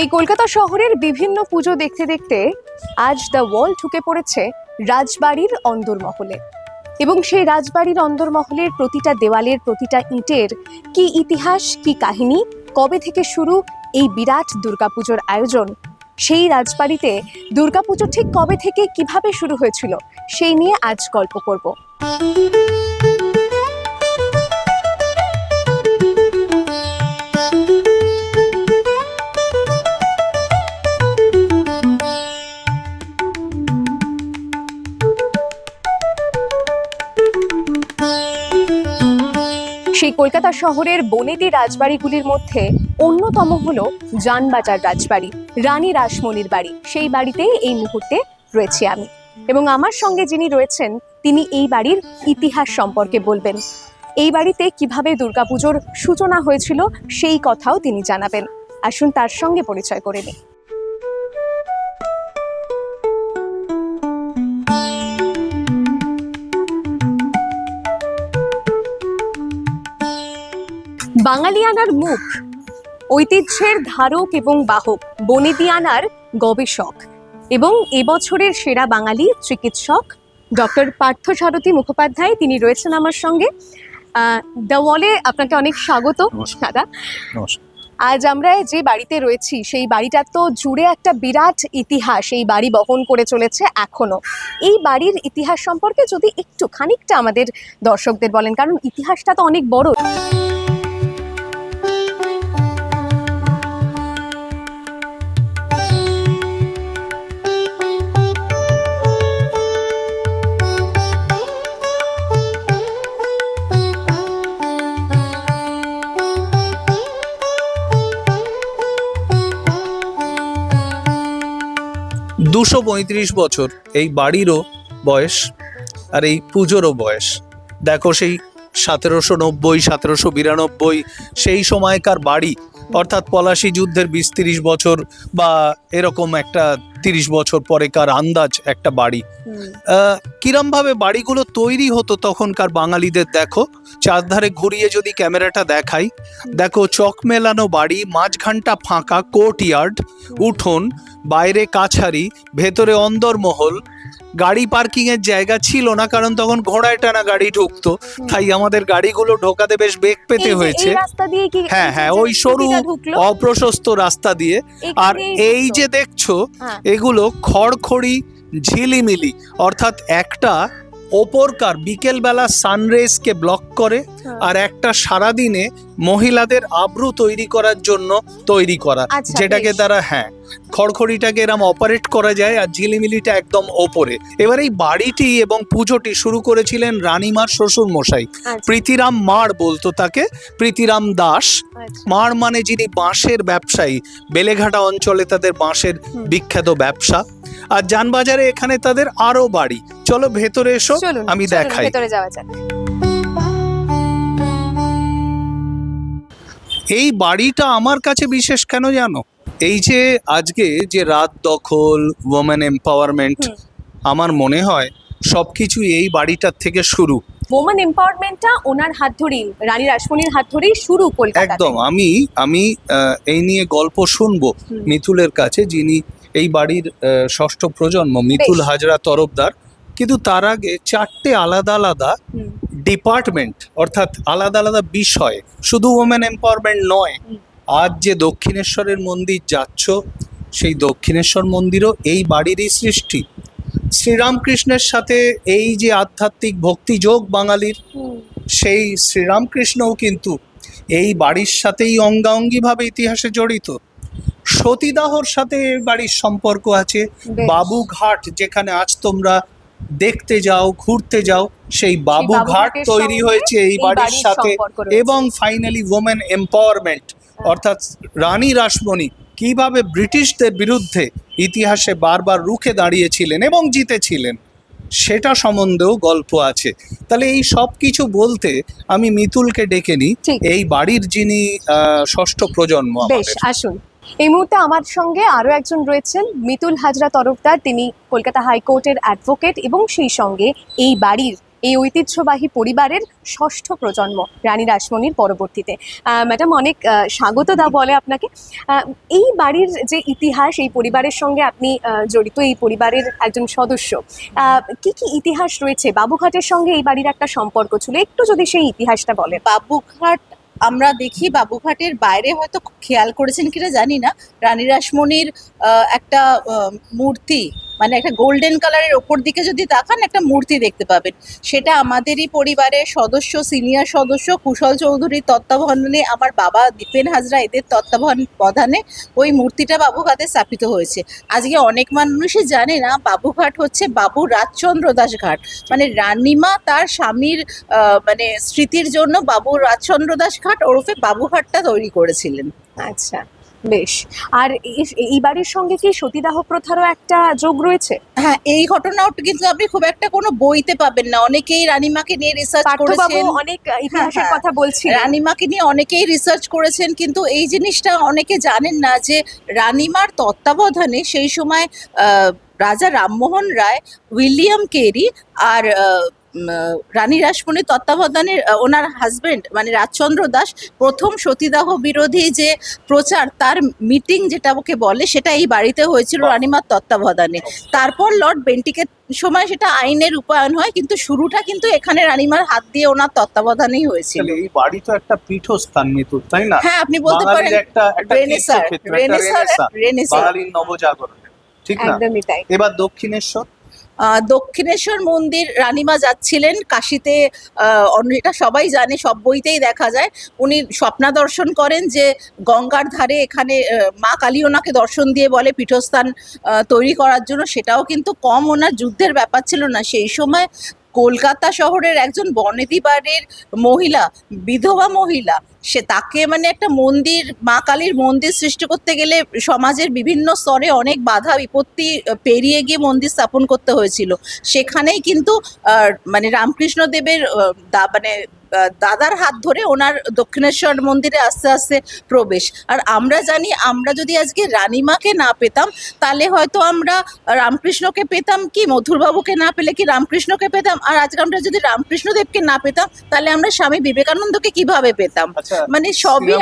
এই কলকাতা শহরের বিভিন্ন পুজো দেখতে দেখতে আজ দ্য ওয়াল ঢুকে পড়েছে রাজবাড়ির অন্দরমহলে। এবং সেই রাজবাড়ির অন্দরমহলের প্রতিটা দেওয়ালের প্রতিটা ইটের কি ইতিহাস, কি কাহিনী, কবে থেকে শুরু এই বিরাট দুর্গাপুজোর আয়োজন, সেই রাজবাড়িতে দুর্গাপুজো ঠিক কবে থেকে কীভাবে শুরু হয়েছিল, সেই নিয়ে আজ গল্প করব। সেই কলকাতা শহরের বনেদি রাজবাড়িগুলির মধ্যে অন্যতম হল জানবাজার রাজবাড়ি, রানী রাসমণির বাড়ি। সেই বাড়িতেই এই মুহূর্তে রয়েছি আমি। এবং আমার সঙ্গে যিনি রয়েছেন, তিনি এই বাড়ির ইতিহাস সম্পর্কে বলবেন। এই বাড়িতে কীভাবে দুর্গাপুজোর সূচনা হয়েছিল, সেই কথাও তিনি জানাবেন। আসুন তার সঙ্গে পরিচয় করে নিই। বাঙালিয়ানার মুখ ঐতিহ্যের ধারক এবং বাহক বনেদিয়ানার গবেষক এবং এবছরের সেরা বাঙালি চিকিৎসক ডক্টর পার্থ সারথী মুখোপাধ্যায়। তিনি রয়েছেন আমার সঙ্গে। দ্য ওয়ালে আপনাকে অনেক স্বাগত। দাদা। আজ আমরা যে বাড়িতে রয়েছি সেই বাড়িটা তো জুড়ে একটা বিরাট ইতিহাস এই বাড়ি বহন করে চলেছে এখনও। এই বাড়ির ইতিহাস সম্পর্কে যদি একটু খানিকটা আমাদের দর্শকদের বলেন কারণ ইতিহাসটা তো অনেক বড়। দুশো পঁয়ত্রিশ বছর এই বাড়িরও বয়স আর এই পুজোরও বয়স। দেখো সেই সতেরোশো নব্বই, সতেরোশো বিরানব্বই, সেই সময়কার বাড়ি অর্থাৎ পলাশি যুদ্ধের বিশ তিরিশ বছর বা এরকম একটা তিরিশ বছর পরেকার আন্দাজ একটা বাড়ি। কিরমভাবে বাড়িগুলো তৈরি হতো তখনকার বাঙালিদের দেখো? চারধারে ঘুরিয়ে যদি ক্যামেরাটা দেখাই দেখো চক মেলানো বাড়ি মাঝখানটা ফাঁকা কোর্ট ইয়ার্ড উঠোন বাইরে কাছারি ভেতরে অন্দরমহল গাড়ি পার্কিং এর জায়গা ছিল না কারণ তখন ঘোড়ায় টানা গাড়ি ঢুকতো। তাই আমাদের গাড়িগুলো ঢোকাতে বেশ বেগ পেতে হয়েছে। হ্যাঁ, হ্যাঁ, ওই সরু অপ্রশস্ত রাস্তা দিয়ে। আর এই যে দেখছ হ্যাঁ। এগুলো খড়খড়ি ঝিলিমিলি অর্থাৎ একটা ওপরকার বিকেলবেলা সানরেজকে ব্লক করে হ্যাঁ। আর একটা সারাদিনে মহিলাদের আব্রু তৈরি করার জন্য তৈরি করা আচ্ছা, যেটাকে তারা হ্যাঁ খড়খড়িটাকে এরম অপারেট করা যায় আর ঝিলিমিলিটা একদম ওপরে। এবার এই বাড়িটি এবং পুজোটি শুরু করেছিলেন রানীমার শ্বশুর মশাই আচ্ছা, প্রীতিরাম মার বলতো তাকে প্রীতিরাম দাস। আচ্ছা। মার মানে যিনি বাঁশের ব্যবসায়ী বেলেঘাটা অঞ্চলে তাদের বাঁশের বিখ্যাত ব্যবসা। আর যানবাজারে এখানে তাদের আরও বাড়ি। চলো ভেতরে এসো আমি দেখাই। ভেতরে যাওয়া যাক। এই বাড়িটা আমার কাছে বিশেষ কেন জানো? এই যে আজকে যে রাত দখল ওমেন এম্পাওয়ারমেন্ট আমার মনে হয় সবকিছু এই বাড়িটার থেকে শুরু ওমেন এম্পাওয়ারমেন্টটা ওনার হাত ধরেই রানী রাসমণির হাত ধরেই শুরু কলকাতা একদম আমি আমি এই নিয়ে গল্প শুনব হুম। মিতুলের কাছে যিনি এই বাড়ির ষষ্ঠ প্রজন্ম বেশ। হাজরা তরফদার কিন্তু তার আগে চারটে আলাদা আলাদা ডিপার্টমেন্ট অর্থাৎ আলাদা আলাদা বিষয় শুধু ওমেন এম্পাওয়ারমেন্ট নয়। আজ যে দক্ষিণেশ্বরের মন্দির যাচ্ছ সেই দক্ষিণেশ্বর মন্দিরও এই বাড়িরই সৃষ্টি। শ্রীরামকৃষ্ণের সাথে এই যে আধ্যাত্মিক ভক্তিযোগ বাঙালির সেই শ্রীরামকৃষ্ণও কিন্তু এই বাড়ির সাথেই অঙ্গাঙ্গিভাবে ইতিহাসে জড়িত। সতীদাহর সাথে এই বাড়ির সম্পর্ক আছে। বাবুঘাট যেখানে আজ তোমরা দেখতে যাও ঘুরতে যাও সেই বাবুঘাট তৈরি হয়েছে এই বাড়ির সাথে। এবং ফাইনালি ওমেন এম্পাওয়ারমেন্ট অর্থাৎ রানী রাসমণি কীভাবে ব্রিটিশদের বিরুদ্ধে ইতিহাসে বারবার রুখে দাঁড়িয়েছিলেন এবং জিতেছিলেন সেটা সম্বন্ধেও গল্প আছে। তাহলে এই সব কিছু বলতে আমি মিতুলকে ডেকে নিই। এই বাড়ির যিনি ষষ্ঠ প্রজন্ম বেশ আসুন। এই মুহূর্তে আমার সঙ্গে আরও একজন রয়েছেন মিতুল হাজরা তরফদার তিনি কলকাতা হাইকোর্টের অ্যাডভোকেট এবং সেই সঙ্গে এই বাড়ির এই ঐতিহ্যবাহী পরিবারের ষষ্ঠ প্রজন্ম, রানী রাসমণির পরবর্তীতে। ম্যাডাম অনেক স্বাগত দা বলে আপনাকে। এই বাড়ির যে ইতিহাস, এই পরিবারের সঙ্গে আপনি জড়িত, এই পরিবারের একজন সদস্য কি কি ইতিহাস রয়েছে? বাবুঘাটের সঙ্গে এই বাড়ির একটা সম্পর্ক ছিল। একটু যদি সেই ইতিহাসটা বলে বাবুঘাট, আমরা দেখি বাবুঘাটের বাইরে হয়তো খেয়াল করেছেন কিনা জানি না। রানী রাসমণির একটা মূর্তি মানে একটা গোল্ডেন কালারের ওপর দিকে যদি তাকান, একটা মূর্তি দেখতে পাবেন। সেটা আমাদেরই পরিবারের সদস্য সিনিয়র সদস্য, কুশল চৌধুরীর তত্ত্বাবধানে, আমার বাবা দীপেন হাজরা, এদের তত্ত্বাবধান প্রধানে ওই মূর্তিটা বাবুঘাটে স্থাপিত হয়েছে। আজকে অনেক মানুষই জানে না, বাবুঘাট হচ্ছে বাবু রাজচন্দ্র দাস ঘাট। মানে রানীমা তার স্বামীর মানে স্মৃতির জন্য বাবু রাজচন্দ্র দাস ঘাট ওরফে বাবুঘাটটা তৈরি করেছিলেন। আচ্ছা। বেশ। আর এই- বাড়ির সঙ্গে কি সতীদাহ প্রথারও একটা যোগ রয়েছে? হ্যাঁ এই ঘটনাও কিন্তু আপনি খুব একটা কোনো বইতে পাবেন না। অনেকেই রানীমাকে নিয়ে রিসার্চ করেছেন। অনেক ইতিহাসের হ্যাঁ। কথা বলছি রানীমাকে নিয়ে অনেকেই রিসার্চ করেছেন কিন্তু এই জিনিসটা অনেকে জানেন না যে রানীমার তত্ত্বাবধানে সেই সময় আহ, রাজা রামমোহন রায় উইলিয়াম কেরি আর রানী রাসমণির তত্ত্বাবধানে ওনার হাজবেন্ড মানে রাজচন্দ্র দাস প্রথম সতীদাহ বিরোধী যে প্রচার তার মিটিং যেটা ওকে বলে সেটা এই বাড়িতে হয়েছিল রানীমার তত্ত্বাবধানে। তারপর লর্ড বেন্টিকের সময় সেটা আইনের রূপায়ণ হয় কিন্তু শুরুটা কিন্তু এখানে রানীমার হাত দিয়ে ওনার তত্ত্বাবধানেই হয়েছিল। এই বাড়ি তো একটা পীঠস্থান মিতুর তাই না? হ্যাঁ আপনি বলতে পারেন রেনেসার রেনেসার রেনেসার বাঙালির নবজাগরণ ঠিক না? একদমই তাই। এবার দক্ষিণেশ্বর দক্ষিণেশ্বর মন্দির রানীমা যাচ্ছিলেন কাশিতে এটা সবাই জানে, সব বইতেই দেখা যায়। উনি স্বপ্না দর্শন করেন যে গঙ্গার ধারে এখানে মা কালী ওনাকে দর্শন দিয়ে বলে পীঠস্থান তৈরি করার জন্য। সেটাও কিন্তু কম ওনার যুদ্ধের ব্যাপার ছিল না। সেই সময় কলকাতা শহরের একজন বনেদি বাড়ির মহিলা, বিধবা মহিলা সে তাকে মানে একটা মন্দির, মা কালীর মন্দির সৃষ্টি করতে গেলে সমাজের বিভিন্ন স্তরে অনেক বাধা, বিপত্তি পেরিয়ে গিয়ে মন্দির স্থাপন করতে হয়েছিল। সেখানেই কিন্তু মানে রামকৃষ্ণ দেবের মানে দাদার হাত ধরে ওনার দক্ষিণেশ্বর মন্দিরে আস্তে আস্তে প্রবেশ। আর আমরা জানি, আমরা যদি আজকে রানীমাকে না পেতাম, তাহলে হয়তো আমরা রামকৃষ্ণকে পেতাম কি, মধুরবাবুকে না পেলে কি রামকৃষ্ণকে পেতাম? আর আজকে আমরা যদি রামকৃষ্ণদেবকে না পেতাম, তাহলে আমরা স্বামী বিবেকানন্দকে কীভাবে পেতাম? আচ্ছা মানে সবই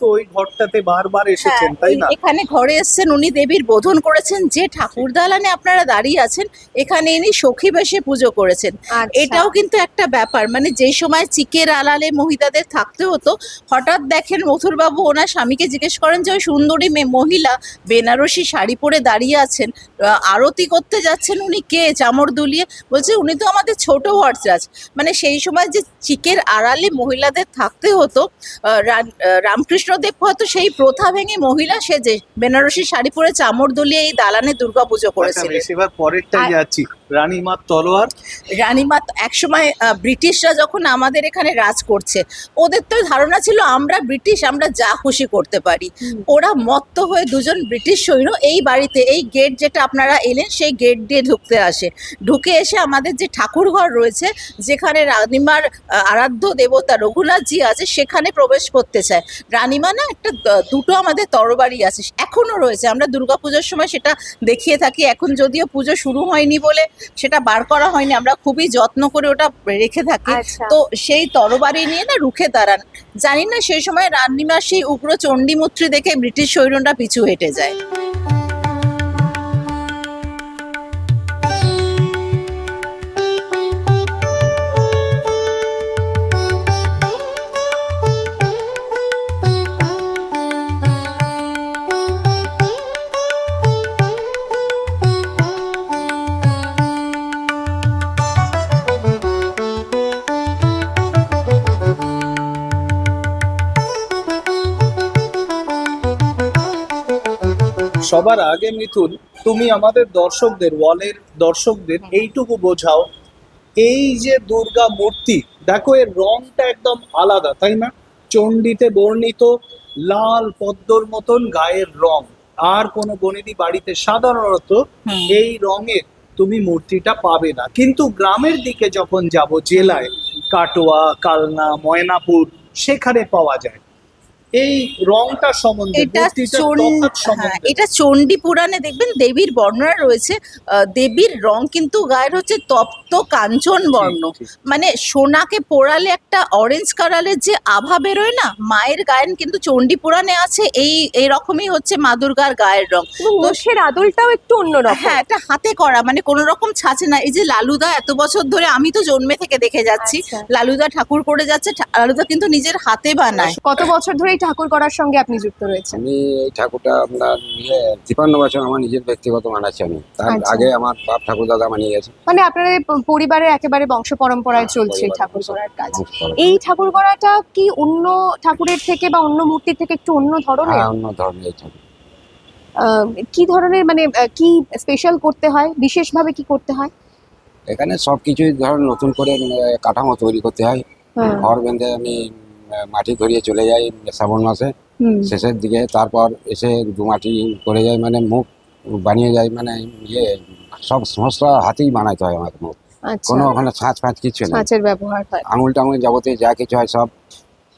তো ওই ঘরটাতে বারবার এসেছেন হ্যাঁ, তাই না? এখানে ঘরে এসেছেন উনি দেবীর বোধন করেছেন যে ঠাকুর দালানে আপনারা দাঁড়িয়ে আছেন এখানে ইনি সখী বেশে পুজো করেছেন। আচ্ছা। এটাও কিন্তু একটা ব্যাপার মানে যেই সময় চিকের আলালে মহিলাদের থাকতে হতো হঠাৎ দেখেন মথুরবাবু ওনার স্বামীকে জিজ্ঞেস করেন যে ওই সুন্দরী মেয়ে মহিলা বেনারসি শাড়ি পরে দাঁড়িয়ে আছেন আহ, আরতি করতে যাচ্ছেন উনি কে? চামড় দুলিয়ে। বলছে উনি তো আমাদের ছোট ভরচাজ মানে সেই সময় যে চিকের আড়ালে মহিলাদের থাকতে হতো আহ, দেব হয়তো সেই প্রথা ভেঙে মহিলা সেজে বেনারসি শাড়ি পরে চামড় দুলিয়ে এই দালানে দুর্গাপুজো পুজো করেছিলেন এবার পরেরটাই যাচ্ছি। রানীমার তলোয়ার? রানীমা তো একসময় ব্রিটিশরা যখন আমাদের এখানে রাজ করছে ওদের তো ধারণা ছিল আমরা ব্রিটিশ আমরা যা খুশি করতে পারি। ওরা মত্ত হয়ে দুজন ব্রিটিশ সৈন্য এই বাড়িতে এই গেট যেটা আপনারা এলেন সেই গেট দিয়ে ঢুকতে আসে। ঢুকে এসে আমাদের যে ঠাকুর ঘর রয়েছে যেখানে রানীমার আরাধ্য দেবতা রঘুনাথজি আছে সেখানে প্রবেশ করতে চায়। রানীমা না একটা দুটো আমাদের তরবারি আছে এখনও রয়েছে। আমরা দুর্গাপুজোর সময় সেটা দেখিয়ে থাকি। এখন যদিও পুজো শুরু হয়নি বলে সেটা বার করা হয়নি আমরা খুবই যত্ন করে ওটা রেখে থাকি। আচ্ছা। তো সেই তরবারি নিয়ে না রুখে দাঁড়ান। জানি না সেই সময় রান্নিমাসী সেই উগ্র চণ্ডীমূর্তি দেখে ব্রিটিশ সৈন্যরা পিছু হেঁটে যায়। সবার আগে মিথুন তুমি আমাদের দর্শকদের ওয়ালের দর্শকদের এইটুকু বোঝাও। এই যে দুর্গা মূর্তি দেখো এর রংটা একদম আলাদা তাই না? চণ্ডীতে বর্ণিত লাল পদ্মর মতন গায়ের রং। আর কোনো বনেদি বাড়িতে সাধারণত এই রঙের তুমি মূর্তিটা পাবে না। কিন্তু গ্রামের দিকে যখন যাব জেলায় কাটোয়া কালনা ময়নাপুর সেখানে পাওয়া যায়। এই রংটা সম্বন্ধে এটা হ্যাঁ সম্বন্ধে। এটা চণ্ডী পুরাণে দেখবেন দেবীর বর্ণনা রয়েছে। আহ, দেবীর রং কিন্তু গায়ের হচ্ছে তপ্ত কাঞ্চন বর্ণ। মানে সোনাকে পোড়ালে একটা অরেঞ্জ কালারের যে আভা বেরোয় না মায়ের গায়েন কিন্তু চণ্ডী পুরাণে আছে। এই এরকমই হচ্ছে মা দুর্গার গায়ের রং। মোষের আদলটাও একটু অন্যরকম হ্যাঁ এটা হাতে করা মানে কোন রকম ছাঁচে না। এই যে লালুদা এত বছর ধরে আমি তো জন্মে থেকে দেখে যাচ্ছি। আচ্ছা। লালুদা ঠাকুর করে যাচ্ছে ঠা- লালুদা কিন্তু নিজের হাতে বানায়। কত বছর ধরে ঠাকুর করার সঙ্গে আপনি যুক্ত রয়েছেন? আমি এই ঠাকুরটা আপনার তিপান্ন বছর আমার নিজের ব্যক্তিগত মানাচ্ছি আমি। তার আচ্ছা। আগে আমার বাপ ঠাকুর দাদা মানিয়ে গেছে। মানে আপনাদের প- পরিবারের একেবারে বংশ পরম্পরায় হ্যাঁ, চলছে ঠাকুর করার কাজ। এই ঠাকুর করাটা কি অন্য ঠাকুরের থেকে বা অন্য মূর্তির থেকে একটু অন্য ধরনের? হ্যাঁ অন্য ধরনের ঠাকুর। কি ধরনের মানে কি স্পেশাল করতে হয়? বিশেষভাবে কি করতে হয়? এখানে সবকিছুই ধর নতুন করে উম, কাঠামো তৈরি করতে হয়। হ্যাঁ। ঘর বেঁধে আমি মাটি ধরিয়ে চলে যায় শ্রাবণ মাসে। শেষের দিকে তারপর এসে দু মাটি করে যাই মানে মুখ বানিয়ে যায় মানে ইয়ে সব সমস্ত হাতেই বানাইতে হয় আমাকে মুখ। আচ্ছা। কোনো ওখানে ছাঁচ ফাঁচ কিছু নেই। ছাঁচের ব্যবহার হয়। আঙুল টাঙুল যাবতীয় যা কিছু হয় সব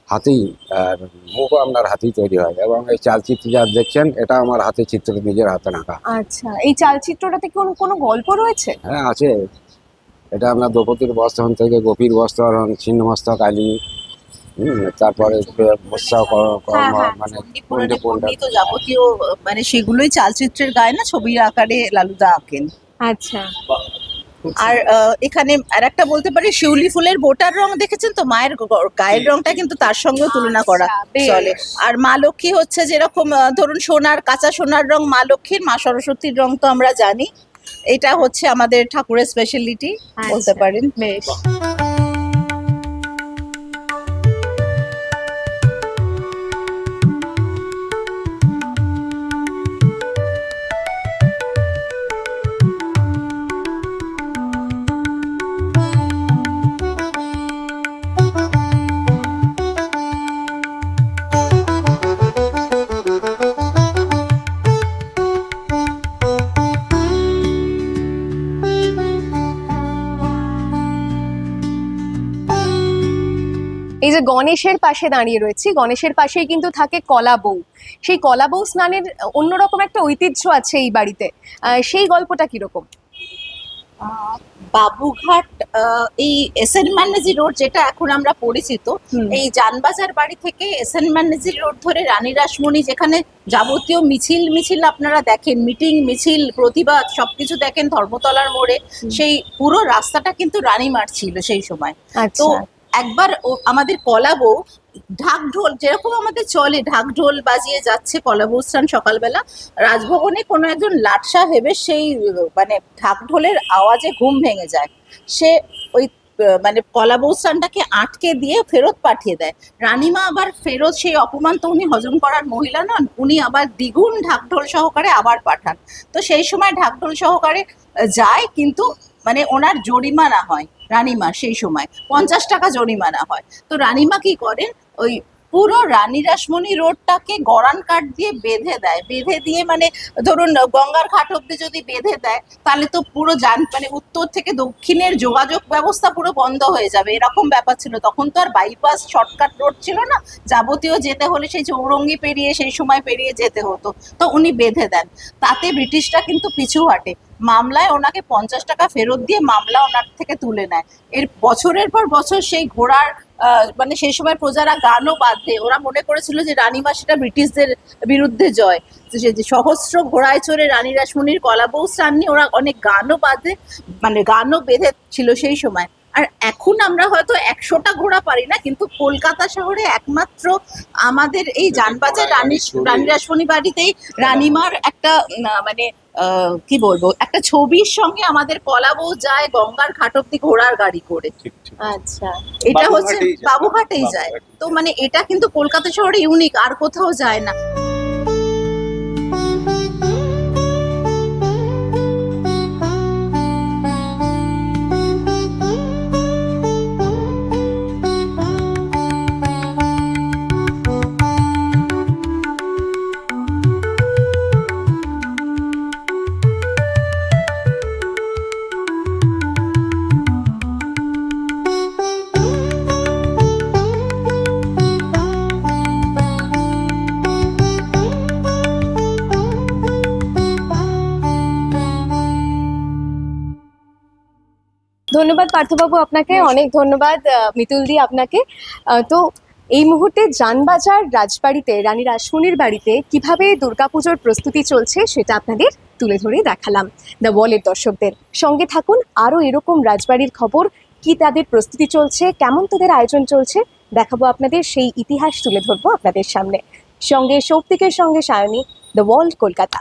হাতেই আর মুখও আপনার হাতেই তৈরি হয়। এবং এই চালচিত্র যা দেখছেন এটা আমার হাতে চিত্র নিজের হাতে আঁকা আচ্ছা এই চালচিত্রটাতে কোনো কোনো গল্প রয়েছে? হ্যাঁ আছে। এটা আপনার দ্রৌপদীর বস্ত্র থেকে গোপীর বস্ত্রহরণ ছিন্নমস্তক আলী হুম, তারপরে কর্ম হ্যাঁ, মানে যাবতীয় মানে সেগুলোই চালচিত্রের গায়ে না ছবির আকারে লালুদা আঁকেন। আচ্ছা। আর আহ, এখানে আর একটা বলতে পারি শিউলি ফুলের বোটার রং দেখেছেন তো? মায়ের গায়ের রংটা কিন্তু তার সঙ্গেও তুলনা করা আচ্ছা, চলে। আর মা লক্ষ্মী হচ্ছে যেরকম ধরুন সোনার কাঁচা সোনার রং মা লক্ষ্মীর মা সরস্বতীর রং তো আমরা জানি। এটা হচ্ছে আমাদের ঠাকুরের স্পেশালিটি বলতে আচ্ছা, পারেন। বেশ। এই যে গণেশের পাশে দাঁড়িয়ে রয়েছি গণেশের পাশেই কিন্তু থাকে কলা বউ। সেই কলা বউ স্নানের অন্যরকম একটা ঐতিহ্য আছে এই বাড়িতে। সেই গল্পটা কীরকম? বাবুঘাট এই এস এন ম্যানেজি রোড যেটা এখন আমরা পরিচিত এই জানবাজার বাড়ি থেকে এস এন ম্যানেজি রোড ধরে রানী রাসমণি যেখানে যাবতীয় মিছিল মিছিল আপনারা দেখেন মিটিং মিছিল প্রতিবাদ সবকিছু দেখেন ধর্মতলার মোড়ে সেই পুরো রাস্তাটা কিন্তু রানীমার ছিল সেই সময়। তো আচ্ছা একবার আমাদের কলাবো ঢাক ঢোল যেরকম আমাদের চলে ঢাক ঢোল বাজিয়ে যাচ্ছে কলাবৌ স্থান সকালবেলা, রাজভবনে কোনো একজন লাট সাহেবের সেই মানে ঢাক ঢোলের আওয়াজে ঘুম ভেঙে যায়। সে ওই মানে কলাবৌ স্থানটাকে আটকে দিয়ে ফেরত পাঠিয়ে দেয়। রানীমা আবার ফেরত, সেই অপমান তো উনি হজম করার মহিলা নন, উনি আবার দ্বিগুণ ঢাকঢোল সহকারে আবার পাঠান। তো সেই সময় ঢাকঢোল সহকারে যায়, কিন্তু মানে ওনার জরিমানা হয় রানিমা সেই সময়। পঞ্চাশ টাকা জরিমানা হয়। তো রানিমা কি করেন? ওই পুরো রানী রাসমণি রোডটাকে গড়ান কাঠ দিয়ে বেঁধে দেয়। বেঁধে দিয়ে মানে ধরুন গঙ্গার ঘাট অব্দি যদি বেঁধে দেয়, তাহলে তো পুরো যান মানে উত্তর থেকে দক্ষিণের যোগাযোগ ব্যবস্থা পুরো বন্ধ হয়ে যাবে। এরকম ব্যাপার ছিল। তখন তো আর বাইপাস শর্টকাট রোড ছিল না। যাবতীয় যেতে হলে সেই চৌরঙ্গি পেরিয়ে, সেই সময় পেরিয়ে যেতে হতো। তো উনি বেঁধে দেন। তাতে ব্রিটিশরা কিন্তু পিছু হাঁটে। মামলায় ওনাকে পঞ্চাশ টাকা ফেরত দিয়ে মামলা ওনার থেকে তুলে নেয়। এর বছরের পর বছর সেই ঘোড়ার মানে সেই সময় প্রজারা গানও বাঁধে। ওরা মনে করেছিল যে রানীমা সেটা ব্রিটিশদের বিরুদ্ধে জয়। সহস্র ঘোড়ায় চড়ে রানী রাসমণির কলাবৌ স্নান নিয়ে ওরা অনেক গানও বাঁধে মানে গানও বেঁধে ছিল সেই সময়। আর এখন আমরা হয়তো একশোটা ঘোড়া পারি না কিন্তু কলকাতা শহরে একমাত্র আমাদের এই যানবাজার রানী রানী রাসমণি বাড়িতেই রানীমার একটা মানে আহ, কি বলব একটা ছবির সঙ্গে আমাদের কলাবৌ যায় গঙ্গার ঘাট অব্দি ঘোড়ার গাড়ি করে। আচ্ছা এটা হচ্ছে বাবুঘাটেই যায়। তো মানে এটা কিন্তু কলকাতা শহরে ইউনিক আর কোথাও যায় না। ধন্যবাদ পার্থবাবু আপনাকে অনেক ধন্যবাদ মিতুল দি আপনাকে। তো এই মুহূর্তে জানবাজার রাজবাড়িতে রানী রাসমণির বাড়িতে কীভাবে দুর্গাপুজোর প্রস্তুতি চলছে সেটা আপনাদের তুলে ধরে দেখালাম দ্য ওয়ালের দর্শকদের। সঙ্গে থাকুন আরও এরকম রাজবাড়ির খবর কি তাদের প্রস্তুতি চলছে কেমন তাদের আয়োজন চলছে দেখাবো আপনাদের সেই ইতিহাস তুলে ধরবো আপনাদের সামনে। সঙ্গে সৌপ্তিকের সঙ্গে Sayani the world Kolkata.